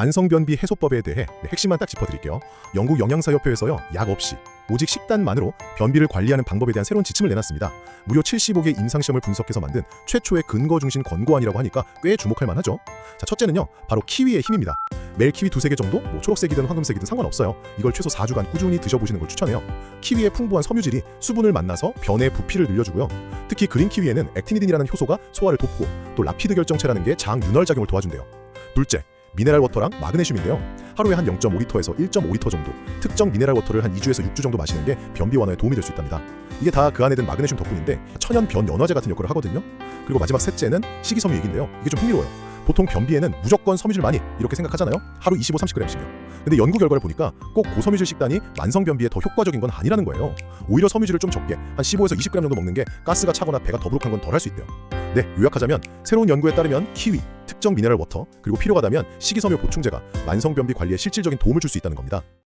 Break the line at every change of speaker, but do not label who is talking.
만성변비 해소법에 대해 네, 핵심만 딱 짚어드릴게요. 영국 영양사협회에서요 약 없이 오직 식단만으로 변비를 관리하는 방법에 대한 새로운 지침을 내놨습니다. 무려 75개 임상시험을 분석해서 만든 최초의 근거 중심 권고안이라고 하니까 꽤 주목할 만하죠. 자 첫째는요 바로 키위의 힘입니다. 매일 키위 두세 개 정도, 뭐 초록색이든 황금색이든 상관없어요. 이걸 최소 4주간 꾸준히 드셔보시는 걸 추천해요. 키위의 풍부한 섬유질이 수분을 만나서 변의 부피를 늘려주고요. 특히 그린 키위에는 액티니딘이라는 효소가 소화를 돕고 또 라피드 결정체라는 게 장 윤활 작용을 도와준대요. 둘째, 미네랄 워터랑 마그네슘인데요. 하루에 한 0.5리터에서 1.5리터 정도 특정 미네랄 워터를 한 2주에서 6주 정도 마시는 게 변비 완화에 도움이 될 수 있답니다. 이게 다 그 안에 든 마그네슘 덕분인데 천연 변 연화제 같은 역할을 하거든요. 그리고 마지막 셋째는 식이섬유 얘기인데요. 이게 좀 흥미로워요. 보통 변비에는 무조건 섬유질 많이 이렇게 생각하잖아요. 하루 25, 30g씩요. 근데 연구 결과를 보니까 꼭 고섬유질 식단이 만성 변비에 더 효과적인 건 아니라는 거예요. 오히려 섬유질을 좀 적게 한 15에서 20g 정도 먹는 게 가스가 차거나 배가 더부룩한 건 덜 할 수 있대요. 네, 요약하자면 새로운 연구에 따르면 키위, 특정 미네랄 워터, 그리고 필요하다면 식이섬유 보충제가 만성 변비 관리에 실질적인 도움을 줄 수 있다는 겁니다.